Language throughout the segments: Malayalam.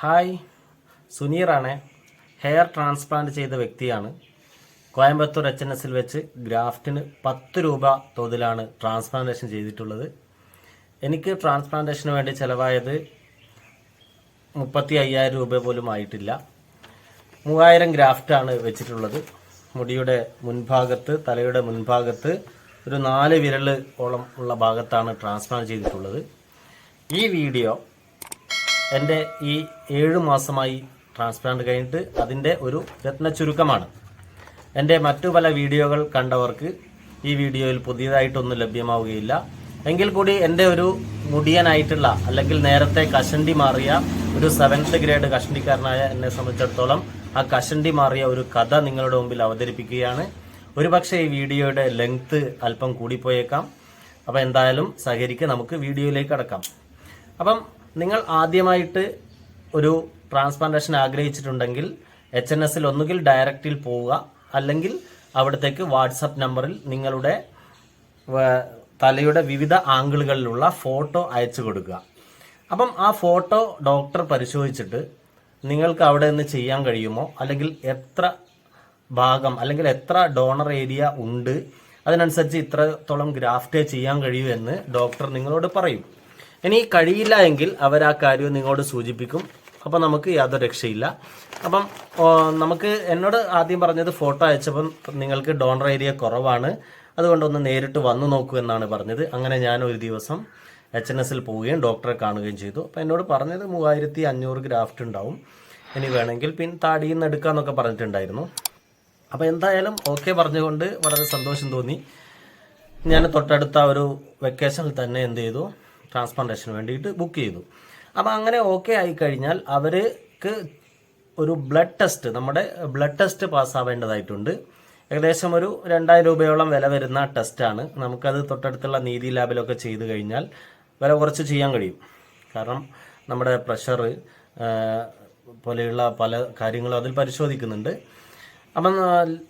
ഹായ്. സുനീറാണ് ഹെയർ ട്രാൻസ്പ്ലാന്റ് ചെയ്ത വ്യക്തിയാണ്. കോയമ്പത്തൂർ എച്ച് എൻ എസിൽ വെച്ച് ഗ്രാഫ്റ്റിന് പത്ത് രൂപ തോതിലാണ് ട്രാൻസ്പ്ലാന്റേഷൻ ചെയ്തിട്ടുള്ളത്. എനിക്ക് ട്രാൻസ്പ്ലാന്റേഷന് വേണ്ടി ചിലവായത് മുപ്പത്തി അയ്യായിരം രൂപ പോലും ആയിട്ടില്ല. മൂവായിരം ഗ്രാഫ്റ്റാണ് വെച്ചിട്ടുള്ളത്. മുടിയുടെ മുൻഭാഗത്ത് തലയുടെ മുൻഭാഗത്ത് ഒരു നാല് വിരൽ ഓളം ഉള്ള ഭാഗത്താണ് ട്രാൻസ്പ്ലാന്റ് ചെയ്തിട്ടുള്ളത്. ഈ വീഡിയോ എന്റെ ഈ ഏഴ് മാസമായി ട്രാൻസ്പ്ലാന്റ് കഴിഞ്ഞിട്ട് അതിന്റെ ഒരു രത്ന ചുരുക്കമാണ്. എന്റെ മറ്റു പല വീഡിയോകൾ കണ്ടവർക്ക് ഈ വീഡിയോയിൽ പുതിയതായിട്ടൊന്നും ലഭ്യമാവുകയില്ല. എങ്കിൽ കൂടി എന്റെ ഒരു മുടിയനായിട്ടുള്ള അല്ലെങ്കിൽ നേരത്തെ കഷണ്ടി മാറിയ ഒരു സെവൻത്ത് ഗ്രേഡ് കഷണ്ടിക്കാരനായ എന്നെ സംബന്ധിച്ചിടത്തോളം ആ കഷണ്ടി മാറിയ ഒരു കഥ നിങ്ങളുടെ മുമ്പിൽ അവതരിപ്പിക്കുകയാണ്. ഒരുപക്ഷെ ഈ വീഡിയോയുടെ ലെങ്ത് അല്പം കൂടിപ്പോയേക്കാം. അപ്പം എന്തായാലും സഹകരിക്കുക നമുക്ക് വീഡിയോയിലേക്ക് അടക്കാം അപ്പം നിങ്ങൾ ആദ്യമായിട്ട് ഒരു ട്രാൻസ്പ്ലാന്റേഷൻ ആഗ്രഹിച്ചിട്ടുണ്ടെങ്കിൽ എച്ച് എൻ എസിൽ ഒന്നുകിൽ ഡയറക്റ്റിൽ പോവുക അല്ലെങ്കിൽ അവിടത്തേക്ക് വാട്സപ്പ് നമ്പറിൽ നിങ്ങളുടെ തലയുടെ വിവിധ ആംഗിളുകളിലുള്ള ഫോട്ടോ അയച്ചു കൊടുക്കുക. അപ്പം ആ ഫോട്ടോ ഡോക്ടർ പരിശോധിച്ചിട്ട് നിങ്ങൾക്ക് അവിടെ നിന്ന് ചെയ്യാൻ കഴിയുമോ? അല്ലെങ്കിൽ എത്ര ഭാഗം അല്ലെങ്കിൽ എത്ര ഡോണർ ഏരിയ ഉണ്ട്? അതിനനുസരിച്ച് ഇത്രത്തോളം ഗ്രാഫ്റ്റേ ചെയ്യാൻ കഴിയൂ എന്ന് ഡോക്ടർ നിങ്ങളോട് പറയും. ഇനി കഴിയില്ല എങ്കിൽ അവർ ആ കാര്യം നിങ്ങളോട് സൂചിപ്പിക്കും. അപ്പം നമുക്ക് യാതൊരു രക്ഷയില്ല. അപ്പം നമുക്ക് എന്നോട് ആദ്യം പറഞ്ഞത് ഫോട്ടോ അയച്ചപ്പം നിങ്ങൾക്ക് ഡോണർ ഏരിയ കുറവാണ്. അതുകൊണ്ടൊന്ന് നേരിട്ട് വന്നു നോക്കൂ എന്നാണ് പറഞ്ഞത്. അങ്ങനെ ഞാൻ ഒരു ദിവസം എച്ച് എൻ എസിൽ പോവുകയും ഡോക്ടറെ കാണുകയും ചെയ്തു. അപ്പം എന്നോട് പറഞ്ഞത് മൂവായിരത്തി അഞ്ഞൂറ് ഗ്രാഫ്റ്റ് ഉണ്ടാവും. ഇനി വേണമെങ്കിൽ പിൻ താടിയിൽ നിന്ന് എടുക്കാമെന്നൊക്കെ പറഞ്ഞിട്ടുണ്ടായിരുന്നു. അപ്പോൾ എന്തായാലും ഓക്കെ പറഞ്ഞുകൊണ്ട് വളരെ സന്തോഷം തോന്നി. ഞാൻ തൊട്ടടുത്ത ഒരു വെക്കേഷനിൽ തന്നെ എന്ത് ചെയ്തു? ട്രാൻസ്പ്ലാന്റേഷന് വേണ്ടിയിട്ട് ബുക്ക് ചെയ്തു. അപ്പോൾ അങ്ങനെ ഓക്കെ ആയി കഴിഞ്ഞാൽ അവർക്ക് ഒരു ബ്ലഡ് ടെസ്റ്റ് നമ്മുടെ ബ്ലഡ് ടെസ്റ്റ് പാസ്സാവേണ്ടതായിട്ടുണ്ട് ഏകദേശം ഒരു രണ്ടായിരം രൂപയോളം വില വരുന്ന ടെസ്റ്റാണ് നമുക്കത് തൊട്ടടുത്തുള്ള നീതി ലാബിലൊക്കെ ചെയ്തു കഴിഞ്ഞാൽ വില കുറച്ച് ചെയ്യാൻ കഴിയും. കാരണം നമ്മുടെ പ്രഷർ പോലെയുള്ള പല കാര്യങ്ങളും അതിൽ പരിശോധിക്കുന്നുണ്ട്. അപ്പം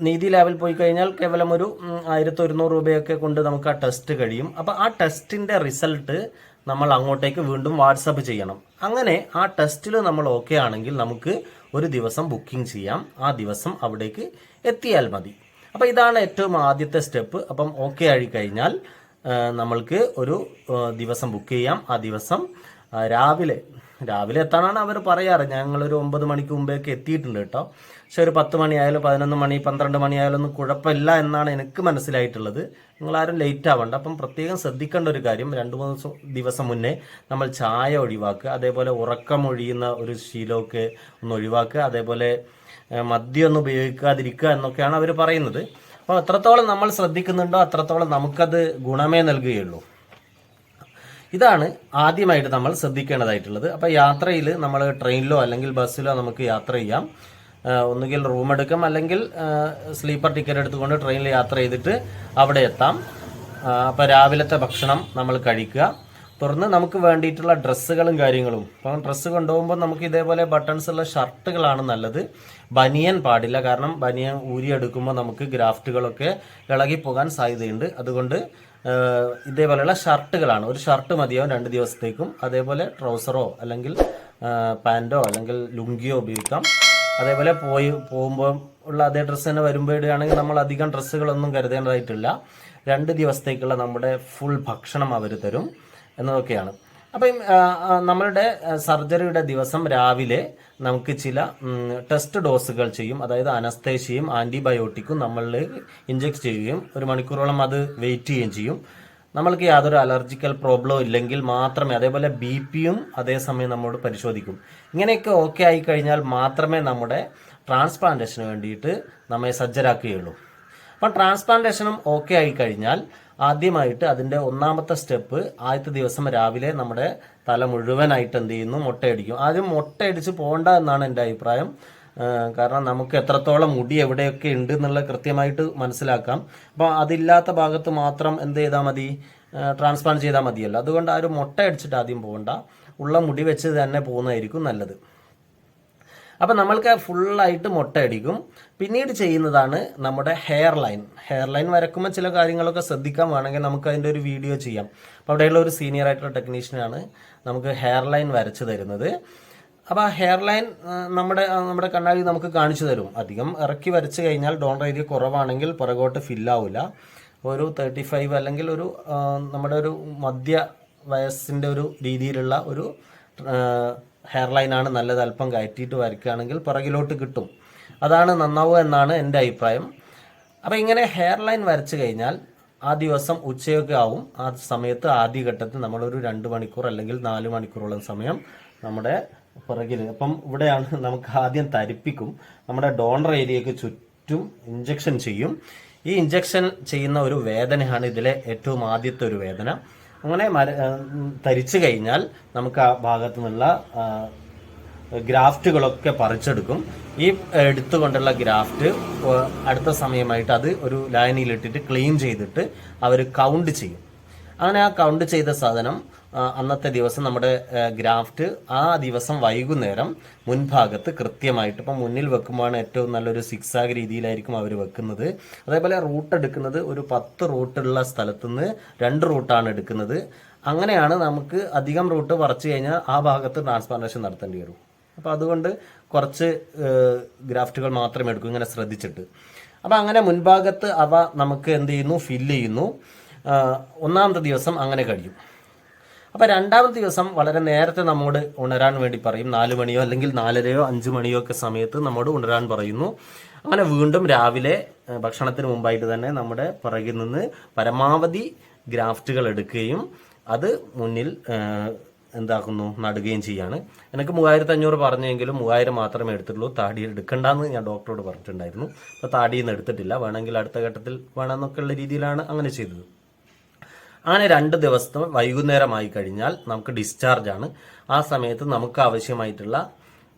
നീതി ലാബിൽ പോയി കഴിഞ്ഞാൽ കേവലം ഒരു ആയിരത്തി ഒരുന്നൂറ് രൂപയൊക്കെ കൊണ്ട് നമുക്ക് ആ ടെസ്റ്റ് കഴിയും. അപ്പം ആ ടെസ്റ്റിന്റെ റിസൾട്ട് നമ്മൾ അങ്ങോട്ടേക്ക് വീണ്ടും വാട്സപ്പ് ചെയ്യണം. അങ്ങനെ ആ ടെസ്റ്റിൽ നമ്മൾ ഓക്കെ ആണെങ്കിൽ നമുക്ക് ഒരു ദിവസം ബുക്കിംഗ് ചെയ്യാം. ആ ദിവസം അവിടേക്ക് എത്തിയാൽ മതി. അപ്പോൾ ഇതാണ് ഏറ്റവും ആദ്യത്തെ സ്റ്റെപ്പ് അപ്പം ഓക്കെ ആയി കഴിഞ്ഞാൽ നമ്മൾക്ക് ഒരു ദിവസം ബുക്ക് ചെയ്യാം. ആ ദിവസം രാവിലെ രാവിലെ എത്താനാണ് അവർ പറയാറ്. ഞങ്ങളൊരു ഒമ്പത് മണിക്ക് മുമ്പേക്ക് എത്തിയിട്ടുണ്ട് കേട്ടോ. പക്ഷെ ഒരു പത്ത് മണിയായാലും പതിനൊന്ന് മണി പന്ത്രണ്ട് മണിയായാലും ഒന്നും കുഴപ്പമില്ല എന്നാണ് എനിക്ക് മനസ്സിലായിട്ടുള്ളത്. നിങ്ങൾ ആരും ലേറ്റ് ആവണ്ട. അപ്പം പ്രത്യേകം ശ്രദ്ധിക്കേണ്ട ഒരു കാര്യം രണ്ട് മൂന്ന് ദിവസം- മുന്നേ നമ്മൾ ചായ ഒഴിവാക്കുക. അതേപോലെ ഉറക്കം ഒഴിയുന്ന ഒരു ശീലമൊക്കെ ഒന്ന് ഒഴിവാക്കുക. അതേപോലെ മദ്യം മദ്യമൊന്നും ഉപയോഗിക്കാതിരിക്കുക എന്നൊക്കെയാണ് അവർ പറയുന്നത്. അപ്പോൾ എത്രത്തോളം നമ്മൾ ശ്രദ്ധിക്കുന്നുണ്ടോ? അത്രത്തോളം നമുക്കത് ഗുണമേ നൽകുകയുള്ളൂ. ഇതാണ് ആദ്യമായിട്ട് നമ്മൾ ശ്രദ്ധിക്കേണ്ടതായിട്ടുള്ളത്. അപ്പോൾ യാത്രയിൽ നമ്മൾ ട്രെയിനിലോ അല്ലെങ്കിൽ ബസ്സിലോ നമുക്ക് യാത്ര ചെയ്യാം. ഒന്നുകിൽ റൂം എടുക്കാം. അല്ലെങ്കിൽ സ്ലീപ്പർ ടിക്കറ്റ് എടുത്തുകൊണ്ട് ട്രെയിനിൽ യാത്ര ചെയ്തിട്ട് അവിടെ എത്താം. അപ്പോൾ രാവിലത്തെ ഭക്ഷണം നമ്മൾ കഴിക്കുക. തുടർന്ന് നമുക്ക് വേണ്ടിയിട്ടുള്ള ഡ്രസ്സുകളും കാര്യങ്ങളും. അപ്പം ഡ്രസ്സ് കൊണ്ടുപോകുമ്പോൾ നമുക്ക് ഇതേപോലെ ബട്ടൺസ് ഉള്ള ഷർട്ടുകളാണ് നല്ലത്. ബനിയൻ പാടില്ല. കാരണം ബനിയൻ ഊരിയെടുക്കുമ്പോൾ നമുക്ക് ഗ്രാഫ്റ്റുകളൊക്കെ ഇളകി പോകാൻ സാധ്യതയുണ്ട്. അതുകൊണ്ട് ഇതേപോലെയുള്ള ഷർട്ടുകളാണ്. ഒരു ഷർട്ട് മതിയാവും രണ്ട് ദിവസത്തേക്കും. അതേപോലെ ട്രൗസറോ അല്ലെങ്കിൽ പാന്റോ അല്ലെങ്കിൽ ലുങ്കിയോ ഉപയോഗിക്കാം. അതേപോലെ പോയി പോകുമ്പോൾ ഉള്ള അതേ ഡ്രസ്സ് തന്നെ വരുമ്പോഴാണെങ്കിൽ നമ്മൾ അധികം ഡ്രസ്സുകളൊന്നും കരുതേണ്ടതായിട്ടില്ല. രണ്ട് ദിവസത്തേക്കുള്ള നമ്മുടെ ഫുൾ ഭക്ഷണം അവർ തരും. എന്നതൊക്കെയാണ്. അപ്പം നമ്മളുടെ സർജറിയുടെ ദിവസം രാവിലെ നമുക്ക് ചില ടെസ്റ്റ് ഡോസുകൾ ചെയ്യും. അതായത് അനസ്തേഷ്യയും ആന്റിബയോട്ടിക്കും നമ്മളിൽ ഇഞ്ചെക്ട് ചെയ്യുകയും ഒരു മണിക്കൂറോളം അത് വെയിറ്റ് ചെയ്യുകയും ചെയ്യും. നമ്മൾക്ക് യാതൊരു അലർജിക്കൽ പ്രോബ്ലോ ഇല്ലെങ്കിൽ മാത്രമേ അതേപോലെ ബി പിയും അതേസമയം നമ്മോട് പരിശോധിക്കും. ഇങ്ങനെയൊക്കെ ഓക്കെ ആയി കഴിഞ്ഞാൽ മാത്രമേ നമ്മുടെ ട്രാൻസ്പ്ലാന്റേഷന് വേണ്ടിയിട്ട് നമ്മെ സജ്ജരാക്കുകയുള്ളൂ. അപ്പം ട്രാൻസ്പ്ലാന്റേഷനും ഓക്കെ ആയി കഴിഞ്ഞാൽ ആദ്യമായിട്ട് അതിന്റെ ഒന്നാമത്തെ സ്റ്റെപ്പ് ആദ്യത്തെ ദിവസം രാവിലെ നമ്മുടെ തല മുഴുവനായിട്ട് എന്ത് ചെയ്യുന്നു? മുട്ടയടിക്കും ആദ്യം മുട്ടയടിച്ച് പോകണ്ട എന്നാണ് എന്റെ അഭിപ്രായം. കാരണം നമുക്ക് എത്രത്തോളം മുടി എവിടെയൊക്കെ ഉണ്ട് എന്നുള്ളത് കൃത്യമായിട്ട് മനസ്സിലാക്കാം. അപ്പോൾ അതില്ലാത്ത ഭാഗത്ത് മാത്രം എന്ത് ചെയ്താൽ മതി? ട്രാൻസ്പ്ലാന്റ് ചെയ്താൽ മതിയല്ലോ. അതുകൊണ്ട് ആ ഒരു മുട്ട അടിച്ചിട്ട് ആദ്യം പോകണ്ട ഉള്ള മുടി വെച്ച് തന്നെ പോകുന്നതായിരിക്കും നല്ലത്. അപ്പം നമ്മൾക്ക് ഫുള്ളായിട്ട് മുട്ടയടിക്കും പിന്നീട് ചെയ്യുന്നതാണ് നമ്മുടെ ഹെയർ ലൈൻ ഹെയർ ലൈൻ വരക്കുമ്പോൾ ചില കാര്യങ്ങളൊക്കെ ശ്രദ്ധിക്കാൻ വേണമെങ്കിൽ നമുക്ക് അതിന്റെ ഒരു വീഡിയോ ചെയ്യാം. അപ്പോൾ അവിടെയുള്ള ഒരു സീനിയർ ആയിട്ടുള്ള ടെക്നീഷ്യനാണ് നമുക്ക് ഹെയർ ലൈൻ വരച്ചു തരുന്നത്. അപ്പോൾ ആ ഹെയർ ലൈൻ നമ്മുടെ നമ്മുടെ കണ്ണാടി നമുക്ക് കാണിച്ചു തരും. അധികം ഇറക്കി വരച്ചു കഴിഞ്ഞാൽ ഡോൺ ഏരിയ കുറവാണെങ്കിൽ പുറകോട്ട് ഫില്ലാവില്ല ഒരു തേർട്ടി ഫൈവ് അല്ലെങ്കിൽ ഒരു നമ്മുടെ ഒരു മധ്യ വയസ്സിന്റെ ഒരു രീതിയിലുള്ള ഒരു ഹെയർ ലൈനാണ് നല്ലത് അല്പം കയറ്റിയിട്ട് വരയ്ക്കുകയാണെങ്കിൽ പുറകിലോട്ട് കിട്ടും. അതാണ് നന്നാവുക എന്നാണ് എന്റെ അഭിപ്രായം. അപ്പോൾ ഇങ്ങനെ ഹെയർ ലൈൻ വരച്ചു കഴിഞ്ഞാൽ ആ ദിവസം ഉച്ചയൊക്കെ ആവും. ആ സമയത്ത് ആദ്യഘട്ടത്തിൽ നമ്മളൊരു രണ്ട് മണിക്കൂർ അല്ലെങ്കിൽ നാല് മണിക്കൂറോളം സമയം നമ്മുടെ പുറകിൽ അപ്പം ഇവിടെയാണ് നമുക്ക് ആദ്യം തരിപ്പിക്കും. നമ്മുടെ ഡോണർ ഏരിയയ്ക്ക് ചുറ്റും ഇഞ്ചക്ഷൻ ചെയ്യും. ഈ ഇഞ്ചക്ഷൻ ചെയ്യുന്ന ഒരു വേദനയാണ് ഇതിലെ ഏറ്റവും ആദ്യത്തെ ഒരു വേദന. അങ്ങനെ മര തരിച്ചു കഴിഞ്ഞാൽ നമുക്ക് ആ ഭാഗത്തു നിന്നുള്ള ഗ്രാഫ്റ്റുകളൊക്കെ പറിച്ചെടുക്കും. ഈ എടുത്തുകൊണ്ടുള്ള ഗ്രാഫ്റ്റ് അടുത്ത സമയമായിട്ട് അത് ഒരു ലായനിയിലിട്ടിട്ട് ക്ലീൻ ചെയ്തിട്ട് അവർ കൗണ്ട് ചെയ്യും. അങ്ങനെ ആ കൗണ്ട് ചെയ്ത സാധനം അന്നത്തെ ദിവസം നമ്മുടെ ഗ്രാഫ്റ്റ് ആ ദിവസം വൈകുന്നേരം മുൻഭാഗത്ത് കൃത്യമായിട്ട് ഇപ്പം മുന്നിൽ വെക്കുമ്പോഴാണ് ഏറ്റവും നല്ലൊരു സിക്സ് ആഗ് രീതിയിലായിരിക്കും അവർ വെക്കുന്നത്. അതേപോലെ റൂട്ട് എടുക്കുന്നത് ഒരു പത്ത് റൂട്ടുള്ള സ്ഥലത്തുനിന്ന് രണ്ട് റൂട്ടാണ് എടുക്കുന്നത്. അങ്ങനെയാണ് നമുക്ക് അധികം റൂട്ട് പറിച്ചു കഴിഞ്ഞാൽ ആ ഭാഗത്ത് ട്രാൻസ്പ്ലാന്റേഷൻ നടത്തേണ്ടി വരും. അപ്പോൾ അതുകൊണ്ട് കുറച്ച് ഗ്രാഫ്റ്റുകൾ മാത്രം എടുക്കും ഇങ്ങനെ ശ്രദ്ധിച്ചിട്ട്. അപ്പോൾ അങ്ങനെ മുൻഭാഗത്ത് അവ നമുക്ക് എന്ത് ചെയ്യുന്നു? ഫില്ല് ചെയ്യുന്നു. ഒന്നാമത്തെ ദിവസം അങ്ങനെ കഴിയും. അപ്പോൾ രണ്ടാമത്തെ ദിവസം വളരെ നേരത്തെ നമ്മോട് ഉണരാൻ വേണ്ടി പറയും. നാല് മണിയോ അല്ലെങ്കിൽ നാലരയോ അഞ്ച് മണിയോ ഒക്കെ സമയത്ത് നമ്മോട് ഉണരാൻ പറയുന്നു. അങ്ങനെ വീണ്ടും രാവിലെ ഭക്ഷണത്തിന് മുമ്പായിട്ട് തന്നെ നമ്മുടെ പുറകിൽ നിന്ന് പരമാവധി ഗ്രാഫ്റ്റുകൾ എടുക്കുകയും അത് മുന്നിൽ എന്താക്കുന്നു നടുകയും ചെയ്യാണ്. എനിക്ക് മൂവായിരത്തി അഞ്ഞൂറ് പറഞ്ഞെങ്കിലും മൂവായിരം മാത്രമേ എടുത്തിട്ടുള്ളൂ. താടി എടുക്കണ്ടെന്ന് ഞാൻ ഡോക്ടറോട് പറഞ്ഞിട്ടുണ്ടായിരുന്നു. അപ്പോൾ താടിയിൽ നിന്ന് എടുത്തിട്ടില്ല. വേണമെങ്കിൽ അടുത്ത ഘട്ടത്തിൽ വേണമെന്നൊക്കെയുള്ള രീതിയിലാണ് അങ്ങനെ ചെയ്തത്. അങ്ങനെ രണ്ട് ദിവസത്തെ വൈകുന്നേരമായി കഴിഞ്ഞാൽ നമുക്ക് ഡിസ്ചാർജ് ആണ്. ആ സമയത്ത് നമുക്ക് ആവശ്യമായിട്ടുള്ള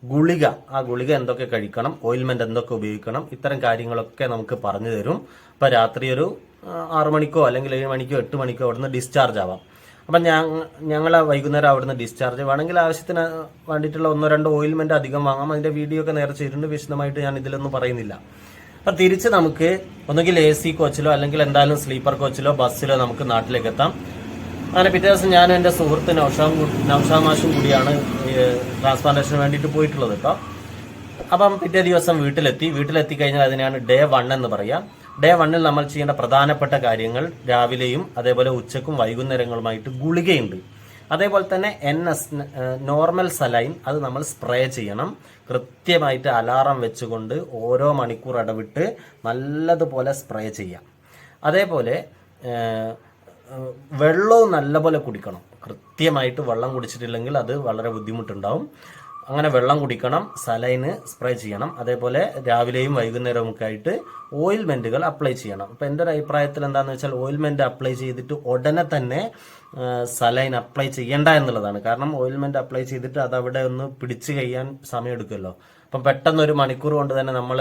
ഗുളിക ആ ഗുളിക എന്തൊക്കെ കഴിക്കണം ഓയിൽമെന്റ് എന്തൊക്കെ ഉപയോഗിക്കണം ഇത്തരം കാര്യങ്ങളൊക്കെ നമുക്ക് പറഞ്ഞു തരും. ഇപ്പൊ രാത്രി ഒരു ആറു മണിക്കോ അല്ലെങ്കിൽ ഏഴ് മണിക്കോ എട്ട് മണിക്കോ അവിടുന്ന് ഡിസ്ചാർജ് ആവാം. അപ്പം ഞങ്ങൾ വൈകുന്നേരം അവിടുന്ന് ഡിസ്ചാർജ് വേണമെങ്കിൽ ആവശ്യത്തിന് വേണ്ടിയിട്ടുള്ള ഒന്നോ രണ്ടോ ഓയിൽമെന്റ് അധികം വാങ്ങാം. അതിന്റെ വീഡിയോ ഒക്കെ നേരെ ചെയ്തിട്ടുണ്ട്. വിശദമായിട്ട് ഞാൻ ഇതിലൊന്നും പറയുന്നില്ല. അപ്പം തിരിച്ച് നമുക്ക് ഒന്നുകിൽ എ സി കോച്ചിലോ അല്ലെങ്കിൽ എന്തായാലും സ്ലീപ്പർ കോച്ചിലോ ബസ്സിലോ നമുക്ക് നാട്ടിലേക്ക് എത്താം. അങ്ങനെ പിറ്റേ ദിവസം ഞാനും എന്റെ സുഹൃത്ത് നൗഷാം നൗഷാം മാഷും കൂടിയാണ് ട്രാൻസ്പ്ലാന്റേഷന് വേണ്ടിയിട്ട് പോയിട്ടുള്ളത് കേട്ടോ അപ്പം പിറ്റേ ദിവസം വീട്ടിലെത്തി. വീട്ടിലെത്തി കഴിഞ്ഞാൽ അതിനെയാണ് ഡേ വൺ എന്ന് പറയാം. ഡേ വണ്ണിൽ നമ്മൾ ചെയ്യേണ്ട പ്രധാനപ്പെട്ട കാര്യങ്ങൾ രാവിലെയും അതേപോലെ ഉച്ചക്കും വൈകുന്നേരങ്ങളുമായിട്ട് ഗുളികയുണ്ട്. അതേപോലെ തന്നെ എൻ എസ് നോർമൽ സലൈൻ അത് നമ്മൾ സ്പ്രേ ചെയ്യണം. കൃത്യമായിട്ട് അലാറം വെച്ചുകൊണ്ട് ഓരോ മണിക്കൂർ ഇടവിട്ട് നല്ലതുപോലെ സ്പ്രേ ചെയ്യാം. അതേപോലെ വെള്ളവും നല്ലപോലെ കുടിക്കണം. കൃത്യമായിട്ട് വെള്ളം കുടിച്ചിട്ടില്ലെങ്കിൽ അത് വളരെ ബുദ്ധിമുട്ടുണ്ടാവും. അങ്ങനെ വെള്ളം കുടിക്കണം സലൈന് സ്പ്രേ ചെയ്യണം അതേപോലെ രാവിലെയും വൈകുന്നേരവും ഒക്കെ ആയിട്ട് ഓയിൽമെന്റുകൾ അപ്ലൈ ചെയ്യണം. അപ്പോൾ എന്റെ ഒരു അഭിപ്രായത്തിൽ എന്താണെന്ന് വെച്ചാൽ ഓയിൽമെന്റ് അപ്ലൈ ചെയ്തിട്ട് ഉടനെ തന്നെ സലൈൻ അപ്ലൈ ചെയ്യണ്ട എന്നുള്ളതാണ്. കാരണം ഓയിൽമെന്റ് അപ്ലൈ ചെയ്തിട്ട് അത് അവിടെ ഒന്ന് പിടിച്ചു കഴിയാൻ സമയമെടുക്കുമല്ലോ. അപ്പം പെട്ടെന്ന് ഒരു മണിക്കൂർ കൊണ്ട് തന്നെ നമ്മൾ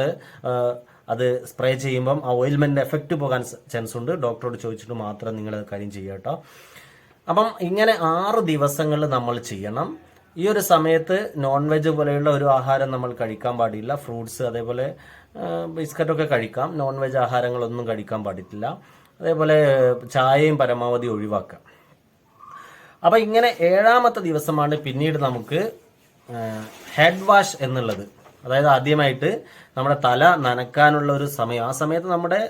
അത് സ്പ്രേ ചെയ്യുമ്പം ആ ഓയിൽമെന്റ് എഫക്റ്റ് പോകാൻ ചാൻസ് ഉണ്ട്. ഡോക്ടറോട് ചോദിച്ചിട്ട് മാത്രം നിങ്ങൾ കാര്യം ചെയ്യുക കേട്ടോ. അപ്പം ഇങ്ങനെ ആറ് ദിവസങ്ങളിൽ നമ്മൾ ചെയ്യണം. ഈ ഒരു സമയത്ത് നോൺ വെജ് പോലെയുള്ള ഒരു ആഹാരം നമ്മൾ കഴിക്കാൻ പാടില്ല ഫ്രൂട്ട്സ് അതേപോലെ ബിസ്ക്കറ്റൊക്കെ കഴിക്കാം. നോൺ വെജ് ആഹാരങ്ങളൊന്നും കഴിക്കാൻ പാടില്ല അതേപോലെ ചായയും പരമാവധി ഒഴിവാക്കാം അപ്പം ഇങ്ങനെ ഏഴാമത്തെ ദിവസമാണ് പിന്നീട് നമുക്ക് ഹെഡ് വാഷ് എന്നുള്ളത്. അതായത് ആദ്യമായിട്ട് നമ്മുടെ തല നനക്കാനുള്ള ഒരു സമയം. ആ സമയത്ത് നമ്മുടെ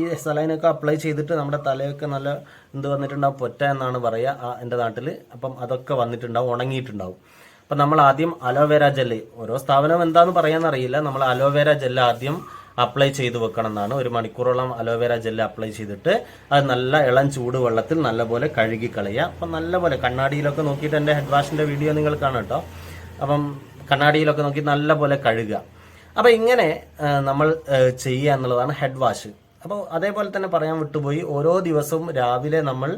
ഈ സലൈനൊക്കെ അപ്ലൈ ചെയ്തിട്ട് നമ്മുടെ തലയൊക്കെ നല്ല എന്ത് വന്നിട്ടുണ്ടാവും? പൊറ്റ എന്നാണ് പറയുക എന്റെ നാട്ടിൽ അപ്പം അതൊക്കെ വന്നിട്ടുണ്ടാവും ഉണങ്ങിയിട്ടുണ്ടാവും. അപ്പം നമ്മൾ ആദ്യം അലോവേര ജെല്ല് ഓരോ സ്ഥാപനം എന്താന്ന് പറയാനറിയില്ല നമ്മൾ അലോവേര ജെല്ല് ആദ്യം അപ്ലൈ ചെയ്ത് വെക്കണം എന്നാണ്. ഒരു മണിക്കൂറോളം അലോവേര ജെല്ല് അപ്ലൈ ചെയ്തിട്ട് അത് നല്ല ഇളം ചൂട് വെള്ളത്തിൽ നല്ലപോലെ കഴുകി കളയുക അപ്പം നല്ലപോലെ കണ്ണാടിയിലൊക്കെ നോക്കിയിട്ട് എന്റെ ഹെഡ് വാഷിന്റെ വീഡിയോ നിങ്ങൾ കാണാം കേട്ടോ. അപ്പം കണ്ണാടിയിലൊക്കെ നോക്കി നല്ല പോലെ കഴുകുക. അപ്പോൾ ഇങ്ങനെ നമ്മൾ ചെയ്യുക എന്നുള്ളതാണ് ഹെഡ് വാഷ്. അപ്പോൾ അതേപോലെ തന്നെ പറയാൻ വിട്ടുപോയി ഓരോ ദിവസവും രാവിലെ നമ്മൾ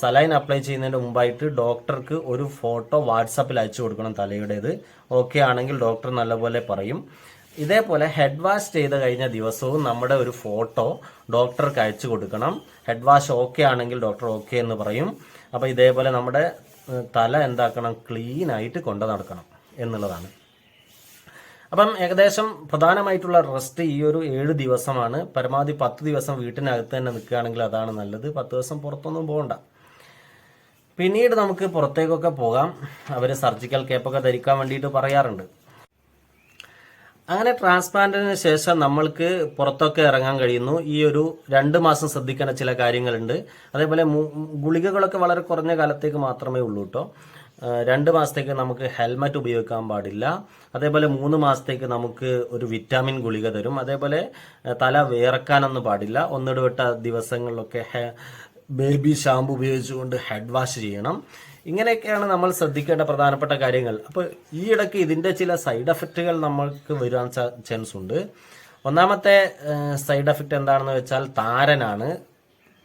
സലൈൻ അപ്ലൈ ചെയ്യുന്നതിന് മുമ്പായിട്ട് ഡോക്ടർക്ക് ഒരു ഫോട്ടോ വാട്സാപ്പിൽ അയച്ചു കൊടുക്കണം തലയുടേത്. ഓക്കെ ആണെങ്കിൽ ഡോക്ടർ നല്ലപോലെ പറയും. ഇതേപോലെ ഹെഡ് വാഷ് ചെയ്ത് കഴിഞ്ഞ ദിവസവും നമ്മുടെ ഒരു ഫോട്ടോ ഡോക്ടർക്ക് അയച്ചു കൊടുക്കണം. ഹെഡ് വാഷ് ഓക്കെ ആണെങ്കിൽ ഡോക്ടർ ഓക്കെ എന്ന് പറയും. അപ്പോൾ ഇതേപോലെ നമ്മുടെ തല എന്താക്കണം? ക്ലീൻ ആയിട്ട് കൊണ്ടു നടക്കണം. എന്നുള്ളതാണ്. അപ്പം ഏകദേശം പ്രധാനമായിട്ടുള്ള റെസ്റ്റ് ഈ ഒരു ഏഴ് ദിവസമാണ്. പരമാവധി പത്ത് ദിവസം വീട്ടിനകത്ത് തന്നെ നിൽക്കുകയാണെങ്കിൽ അതാണ് നല്ലത്. പത്ത് ദിവസം പുറത്തൊന്നും പോകണ്ട. പിന്നീട് നമുക്ക് പുറത്തേക്കൊക്കെ പോകാം. അവർ സർജിക്കൽ കേപ്പൊക്കെ ധരിക്കാൻ വേണ്ടിയിട്ട് പറയാറുണ്ട്. അങ്ങനെ ട്രാൻസ്പ്ലാന്റിന് ശേഷം നമ്മൾക്ക് പുറത്തൊക്കെ ഇറങ്ങാൻ കഴിയുന്നു. ഈ ഒരു രണ്ട് മാസം ശ്രദ്ധിക്കേണ്ട ചില കാര്യങ്ങളുണ്ട്. അതേപോലെ ഗുളികകളൊക്കെ വളരെ കുറഞ്ഞ കാലത്തേക്ക് മാത്രമേ ഉള്ളൂ കേട്ടോ രണ്ട് മാസത്തേക്ക് നമുക്ക് ഹെൽമറ്റ് ഉപയോഗിക്കാൻ പാടില്ല. അതേപോലെ മൂന്ന് മാസത്തേക്ക് നമുക്ക് ഒരു വിറ്റാമിൻ ഗുളിക തരും. അതേപോലെ തല വേർക്കാനൊന്നും പാടില്ല. ഒന്നിടവിട്ട ദിവസങ്ങളിലൊക്കെ ബേബി ഷാമ്പു ഉപയോഗിച്ചുകൊണ്ട് ഹെഡ് വാഷ് ചെയ്യണം. ഇങ്ങനെയൊക്കെയാണ് നമ്മൾ ശ്രദ്ധിക്കേണ്ട പ്രധാനപ്പെട്ട കാര്യങ്ങൾ. അപ്പോൾ ഈ ഇടയ്ക്ക് ഇതിന്റെ ചില സൈഡ് എഫക്റ്റുകൾ നമ്മൾക്ക് വരാൻ ചാൻസ് ഉണ്ട്. ഒന്നാമത്തെ സൈഡ് എഫക്റ്റ് എന്താണെന്ന് വെച്ചാൽ താരനാണ്.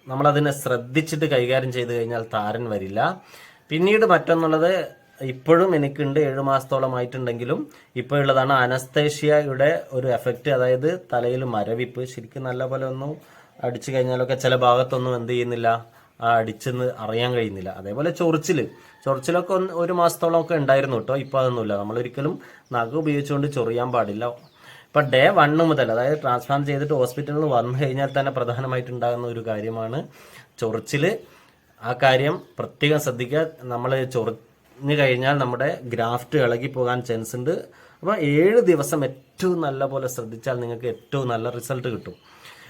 നമ്മളതിനെ ശ്രദ്ധിച്ചിട്ട് കൈകാര്യം ചെയ്ത് കഴിഞ്ഞാൽ താരൻ വരില്ല. പിന്നീട് മറ്റൊന്നുള്ളത് ഇപ്പോഴും എനിക്കുണ്ട് ഏഴ് മാസത്തോളമായിട്ടുണ്ടെങ്കിലും ഇപ്പോൾ ഉള്ളതാണ് അനസ്തേഷ്യയുടെ ഒരു എഫക്റ്റ് അതായത് തലയിൽ മരവിപ്പ്. ശരിക്കും നല്ല പോലെ ഒന്നും അടിച്ചു കഴിഞ്ഞാലൊക്കെ ചില ഭാഗത്തൊന്നും എന്ത് ചെയ്യുന്നില്ല അടിച്ചെന്ന് അറിയാൻ കഴിയുന്നില്ല. അതേപോലെ ചൊറിച്ചിൽ ചൊറിച്ചിലൊക്കെ ഒന്ന് ഒരു മാസത്തോളം ഒക്കെ ഉണ്ടായിരുന്നു കേട്ടോ ഇപ്പോൾ അതൊന്നുമില്ല. നമ്മളൊരിക്കലും നഖ ഉപയോഗിച്ചുകൊണ്ട് ചൊറിയാൻ പാടില്ല. ഇപ്പം ഡേ വണ്ണ് മുതൽ അതായത് ട്രാൻസ്പ്ലാന്റ് ചെയ്തിട്ട് ഹോസ്പിറ്റലിൽ വന്നു കഴിഞ്ഞാൽ തന്നെ പ്രധാനമായിട്ടുണ്ടാകുന്ന ഒരു കാര്യമാണ് ചൊറിച്ചിൽ. ആ കാര്യം പ്രത്യേകം ശ്രദ്ധിക്കുക. നമ്മൾ ചൊറിഞ്ഞു കഴിഞ്ഞാൽ നമ്മുടെ ഗ്രാഫ്റ്റ് ഇളകി പോകാൻ ചാൻസ് ഉണ്ട്. അപ്പോൾ ഏഴ് ദിവസം ഏറ്റവും നല്ല പോലെ ശ്രദ്ധിച്ചാൽ നിങ്ങൾക്ക് ഏറ്റവും നല്ല റിസൾട്ട് കിട്ടും.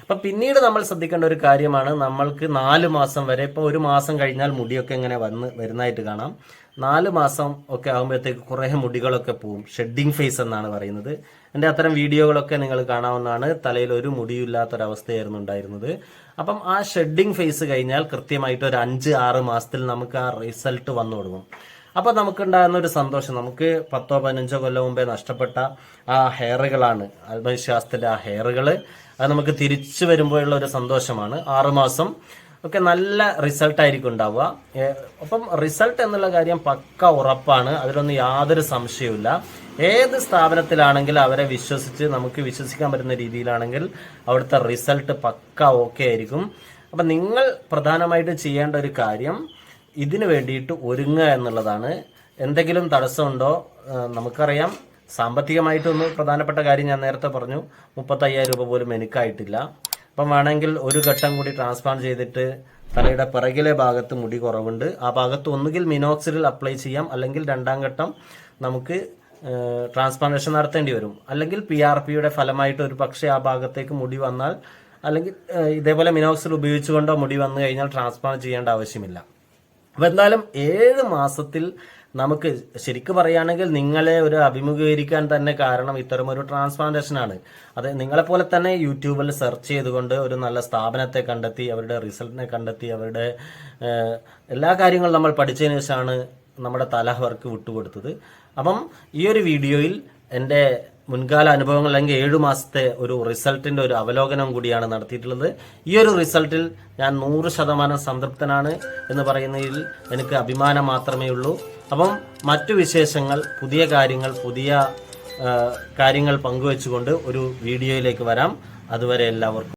അപ്പം പിന്നീട് നമ്മൾ ശ്രദ്ധിക്കേണ്ട ഒരു കാര്യമാണ് നമ്മൾക്ക് നാല് മാസം വരെ ഇപ്പോൾ ഒരു മാസം കഴിഞ്ഞാൽ മുടിയൊക്കെ ഇങ്ങനെ വന്ന് വരുന്നതായിട്ട് കാണാം. നാല് മാസം ഒക്കെ ആകുമ്പോഴത്തേക്ക് കുറേ മുടികളൊക്കെ പോവും. ഷെഡിങ് ഫേസ് എന്നാണ് പറയുന്നത്. എന്റെ അത്തരം വീഡിയോകളൊക്കെ നിങ്ങൾ കാണാവുന്നതാണ്. തലയിൽ ഒരു മുടിയില്ലാത്തൊരവസ്ഥയായിരുന്നു ഉണ്ടായിരുന്നത്. അപ്പം ആ ഷെഡിങ് ഫേസ് കഴിഞ്ഞാൽ കൃത്യമായിട്ട് ഒരു അഞ്ച് ആറ് മാസത്തിൽ നമുക്ക് ആ റിസൾട്ട് വന്നു തുടങ്ങും. അപ്പൊ നമുക്കുണ്ടാകുന്ന ഒരു സന്തോഷം. നമുക്ക് പത്തോ പതിനഞ്ചോ കൊല്ലം മുമ്പേ നഷ്ടപ്പെട്ട ആ ഹെയറുകളാണ്. ആത്മവിശ്വാസത്തിന്റെ ആ ഹെയറുകൾ. അത് നമുക്ക് തിരിച്ചു വരുമ്പോഴുള്ള ഒരു സന്തോഷമാണ്. ആറുമാസം ഒക്കെ നല്ല റിസൾട്ട് ആയിരിക്കും ഉണ്ടാവുക. അപ്പം റിസൾട്ട് എന്നുള്ള കാര്യം പക്ക ഉറപ്പാണ്. അതിലൊന്നും യാതൊരു സംശയവുമില്ല. ഏത് സ്ഥാപനത്തിലാണെങ്കിൽ അവരെ വിശ്വസിച്ച് നമുക്ക് വിശ്വസിക്കാൻ പറ്റുന്ന രീതിയിലാണെങ്കിൽ അവിടുത്തെ റിസൾട്ട് പക്ക ഓക്കെ ആയിരിക്കും. അപ്പം നിങ്ങൾ പ്രധാനമായിട്ട് ചെയ്യേണ്ട ഒരു കാര്യം ഇതിനു വേണ്ടിയിട്ട് ഒരുങ്ങുക എന്നുള്ളതാണ്. എന്തെങ്കിലും തടസ്സമുണ്ടോ? നമുക്കറിയാം. സാമ്പത്തികമായിട്ടൊന്ന് പ്രധാനപ്പെട്ട കാര്യം ഞാൻ നേരത്തെ പറഞ്ഞു. മുപ്പത്തയ്യായിരം രൂപ പോലും എനിക്കായിട്ടില്ല. അപ്പം വേണമെങ്കിൽ ഒരു ഘട്ടം കൂടി ട്രാൻസ്പ്ലാന്റ് ചെയ്തിട്ട് തലയുടെ പിറകിലെ ഭാഗത്ത് മുടി കുറവുണ്ട്. ആ ഭാഗത്ത് ഒന്നുകിൽ മിനോക്സിഡിൽ അപ്ലൈ ചെയ്യാം. അല്ലെങ്കിൽ രണ്ടാം ഘട്ടം നമുക്ക് ട്രാൻസ്പ്ലാന്റേഷൻ നടത്തേണ്ടി വരും. അല്ലെങ്കിൽ പി ആർ പിയുടെ ഫലമായിട്ട് ഒരു പക്ഷേ ആ ഭാഗത്തേക്ക് മുടി വന്നാൽ അല്ലെങ്കിൽ ഇതേപോലെ മിനോക്സിൽ ഉപയോഗിച്ചുകൊണ്ടോ മുടി വന്നു കഴിഞ്ഞാൽ ട്രാൻസ്പ്ലാന്റ് ചെയ്യേണ്ട ആവശ്യമില്ല. അപ്പൊ എന്തായാലും ഏഴ് മാസത്തിൽ നമുക്ക് ശരിക്കും പറയുകയാണെങ്കിൽ നിങ്ങളെ ഒരു അഭിമുഖീകരിക്കാൻ തന്നെ കാരണം ഇത്തരം ഒരു ട്രാൻസ്പ്ലാന്റേഷൻ ആണ്. അത് നിങ്ങളെ പോലെ തന്നെ യൂട്യൂബിൽ സെർച്ച് ചെയ്തുകൊണ്ട് ഒരു നല്ല സ്ഥാപനത്തെ കണ്ടെത്തി അവരുടെ റിസൾട്ടിനെ കണ്ടെത്തി അവരുടെ എല്ലാ കാര്യങ്ങളും നമ്മൾ പഠിച്ചതിന് ശേഷമാണ് നമ്മുടെ തല അവർക്ക് വിട്ടുകൊടുത്തത്. അപ്പം ഈ ഒരു വീഡിയോയിൽ എന്റെ മുൻകാല അനുഭവങ്ങൾ അല്ലെങ്കിൽ ഏഴു മാസത്തെ ഒരു റിസൾട്ടിന്റെ ഒരു അവലോകനം കൂടിയാണ് നടത്തിയിട്ടുള്ളത്. ഈ ഒരു റിസൾട്ടിൽ ഞാൻ നൂറ് ശതമാനം സംതൃപ്തനാണ് എന്ന് പറയുന്നതിൽ എനിക്ക് അഭിമാനം മാത്രമേ ഉള്ളൂ അപ്പം മറ്റു വിശേഷങ്ങൾ പുതിയ കാര്യങ്ങൾ പുതിയ കാര്യങ്ങൾ പങ്കുവെച്ചുകൊണ്ട് ഒരു വീഡിയോയിലേക്ക് വരാം. അതുവരെ എല്ലാവർക്കും